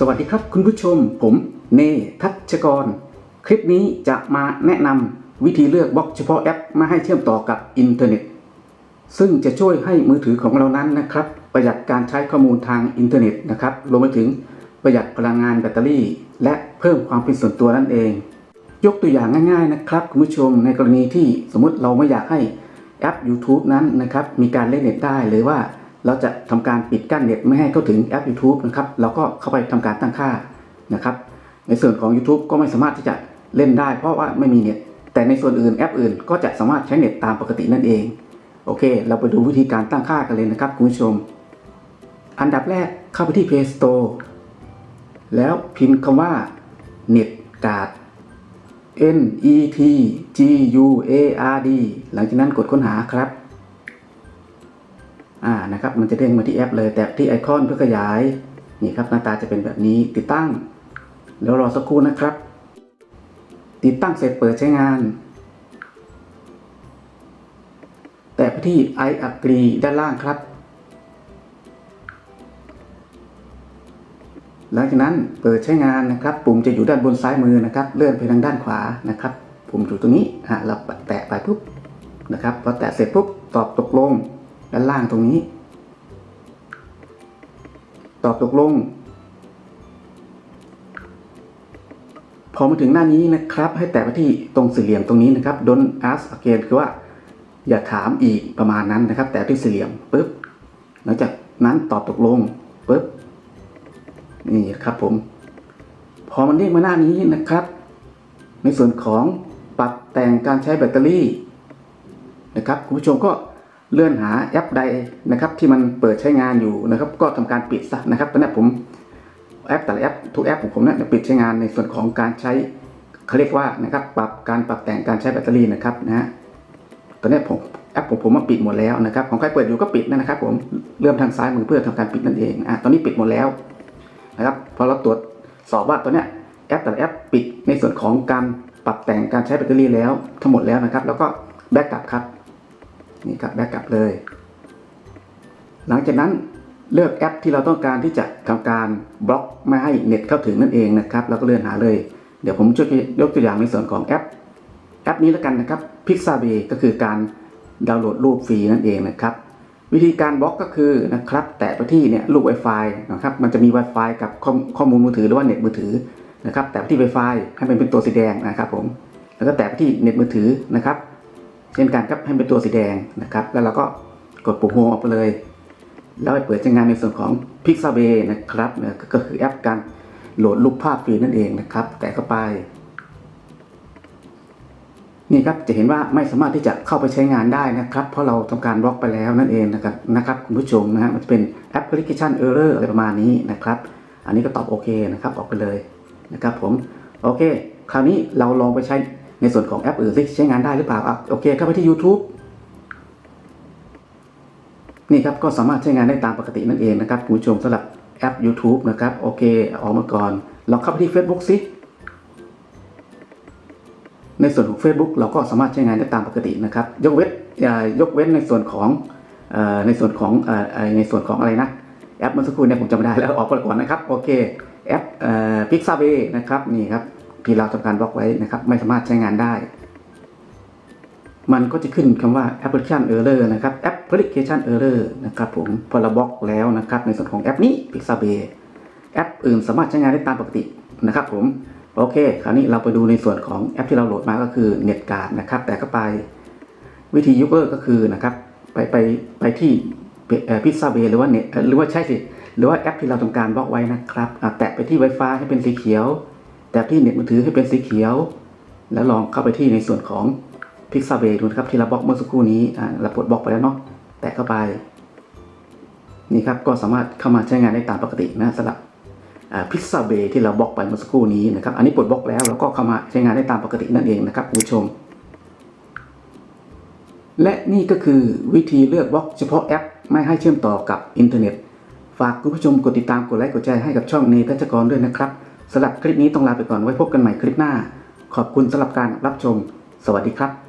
สวัสดีครับคุณผู้ชม ผมเนทัชกร คลิปนี้จะมาแนะนำวิธีเลือกบล็อกเฉพาะแอปมาให้เชื่อมต่อกับอินเทอร์เน็ต ซึ่งจะช่วยให้มือถือของเรานั้นนะครับ ประหยัดการใช้ข้อมูลทางอินเทอร์เน็ตนะครับรวมไปถึงประหยัดพลังงานแบตเตอรี่ และเพิ่มความเป็นส่วนตัวนั่นเอง ยกตัวอย่างง่าย ๆนะครับ คุณผู้ชมในกรณีที่สมมติเราไม่อยากให้แอป YouTube นั้นนะครับมีการเล่นเน็ตได้หรือว่า เราจะทำการปิดกั้นเน็ตไม่ให้เข้าถึงแอป YouTube นะครับเราก็เข้าไปทำการตั้งค่านะครับ ในส่วนของ YouTube ก็ไม่สามารถที่จะเล่นได้เพราะว่าไม่มีเน็ต แต่ในส่วนอื่นแอปอื่นก็จะสามารถใช้เน็ตตามปกตินั่นเอง โอเค เราไปดูวิธีการตั้งค่ากันเลยนะครับคุณผู้ชม อันดับแรกเข้าไปที่ Play Store แล้วพิมพ์คำว่า Net Card N E T G U A R D หลังจากนั้นกดค้นหาครับ อ่านะครับมันจะเด้งมาที่แอปเลย แต่ที่ไอคอนเพื่อขยายนี่ครับหน้าตาจะเป็นแบบนี้ติดตั้งแล้วรอสักครู่นะครับ ติดตั้งเสร็จเปิดใช้งาน แต่ไปที่ I agree ด้านล่างครับ หลังจากนั้นเปิดใช้งานนะครับ ปุ่มจะอยู่ด้านบนซ้ายมือนะครับ เลื่อนไปทางด้านขวานะครับ ปุ่มอยู่ตรงนี้ฮะเราแตะไปปุ๊บนะครับพอแตะเสร็จปุ๊บตอบตกลง ด้านล่างตรงนี้ ตอบตกลง พอมาถึงหน้านี้นะครับ ให้แตะไปที่ตรงสี่เหลี่ยมตรงนี้นะครับ don't ask again คือว่าอย่าถามอีกประมาณนั้นนะครับ แต่ที่สี่เหลี่ยมปุ๊บหลังจากนั้นตอบตกลงปุ๊บนี่ครับผม พอมันเด้งมาหน้านี้นะครับ ในส่วนของปรับแต่งการใช้แบตเตอรี่นะครับคุณผู้ชมก็ เลื่อนหาแอปใดนะครับ ที่มันเปิดใช้งานอยู่นะครับ ก็ทำการปิดซะนะครับตอนนี้ผมแอปแต่ละแอปทุกแอปของผมเนี่ยปิดใช้งานในส่วนของการใช้เขาเรียกว่านะครับปรับการปรับแต่งการใช้แบตเตอรี่นะครับนะฮะตอนนี้ผมแอปของผมมาปิดหมดแล้วนะครับของใครเปิดอยู่ก็ปิดนะครับ ผมเลื่อนทางซ้ายมือเพื่อทำการปิดนั่นเองอะตอนนี้ปิดหมดแล้วนะครับพอเราตรวจสอบว่าตัวเนี้ยแอปแต่ละแอปปิดในส่วนของการปรับแต่งการใช้แบตเตอรี่แล้วทั้งหมดแล้วนะครับ แล้วก็แบ็กกลับครับ นี่ครับแบ็กกลับเลย หลังจากนั้นเลือกแอปที่เราต้องการที่จะทำการบล็อกไม่ให้เน็ตเข้าถึงนั่นเองนะครับแล้วก็เลื่อนหาเลย เดี๋ยวผมจะยกตัวอย่างในส่วนของแอป แอปนี้แล้วกันนะครับ Pixabay ก็คือการดาวน์โหลดรูปฟรีนั่นเองนะครับ วิธีการบล็อกก็คือนะครับ แตะไปที่เนี่ยลูก Wi-Fi นะครับ มันจะมี Wi-Fi กับข้อข้อมูลมือถือหรือว่าเน็ตมือถือนะครับ แตะไปที่ Wi-Fi ให้มันเป็นตัวสีแดงนะครับผมแล้วก็แตะไปที่เน็ตมือถือนะครับ เช่นกันครับให้เป็นตัวสีแดงนะครับ แล้วเราก็กดปุ่มโฮมออกไปเลย แล้วไปเปิดใช้งานในส่วนของ Pixabay นะครับก็คือแอปการโหลดรูปภาพฟรีนั่นเองนะครับ แตะเข้าไป นี่ครับจะเห็นว่าไม่สามารถที่จะเข้าไปใช้งานได้นะครับ เพราะเราทำการบล็อกไปแล้วนั่นเองนะครับนะครับคุณผู้ชมนะฮะมันจะเป็นแอปพลิเคชันเออร์เรอร์อะไรประมาณนี้นะครับ อันนี้ก็ตอบโอเคนะครับออกไปเลยนะครับผมโอเค คราวนี้เราลองไปใช้ ในส่วนของแอปอื่นซิใช้งานได้หรือเปล่าอะโอเคเข้าไปที่ YouTube นี่ครับก็สามารถใช้งานได้ตามปกตินั่นเองนะครับคุณผู้ชมสำหรับแอป YouTube นะครับโอเคออกมาก่อนลองเข้าไปที่ Facebook ซิในส่วนของ Facebook เราก็สามารถใช้งานได้ตามปกตินะครับ ยกเว้นยกเว้นในส่วนของอในส่วนของอในส่วนของอะไรนะแอปเมื่อสักครู่เนี่ยผมจำไม่ได้แล้วออกไปก่อนนะครับโอเคแอปเอ่อ Pixabay นะครับนี่ครับ ที่เราทำการบล็อกไว้นะครับ ไม่สามารถใช้งานได้ มันก็จะขึ้นคำว่า application error นะครับ application error นะครับผมพอเราบล็อกแล้วนะครับ ในส่วนของแอปนี้ Pixabay แอปอื่นสามารถใช้งานได้ตามปกตินะครับผมโอเค คราวนี้เราไปดูในส่วนของแอปที่เราโหลดมาก็คือ Netcard นะครับ แต่ก็ไปวิธียุกเลิกก็คือนะครับ ไปไปไปที่พิซซ่าเบหรือว่าเน็ตหรือว่าใช่สิ หรือว่าแอปที่เราทำการบล็อกไว้นะครับแตะไปที่ Wi-Fi ให้เป็นสีเขียว แตะที่เน็ตมือถือให้เป็นสีเขียว แล้วลองเข้าไปที่ในส่วนของ Pixabay ดูนะครับที่เราบล็อกเมื่อสักครู่นี้อ่าเราปลดบล็อกไปแล้วเนาะแตะเข้าไป นี่ครับก็สามารถเข้ามาใช้งานได้ตามปกตินะสำหรับพิซซ่าเบที่เราบล็อกไปเมื่อสักครู่นี้นะครับ อันนี้ปลดบล็อกแล้วเราก็เข้ามาใช้งานได้ตามปกตินั่นเองนะครับคุณผู้ชม และนี่ก็คือวิธีเลือกบล็อกเฉพาะแอป ไม่ให้เชื่อมต่อกับอินเทอร์เน็ต ฝากคุณผู้ชมกดติดตามกดไลค์กดแชร์ให้กับช่องเนทัชกรด้วยนะครับ สำหรับคลิปนี้ต้องลาไปก่อนไว้พบกันใหม่คลิปหน้า ขอบคุณสำหรับการรับชม สวัสดีครับ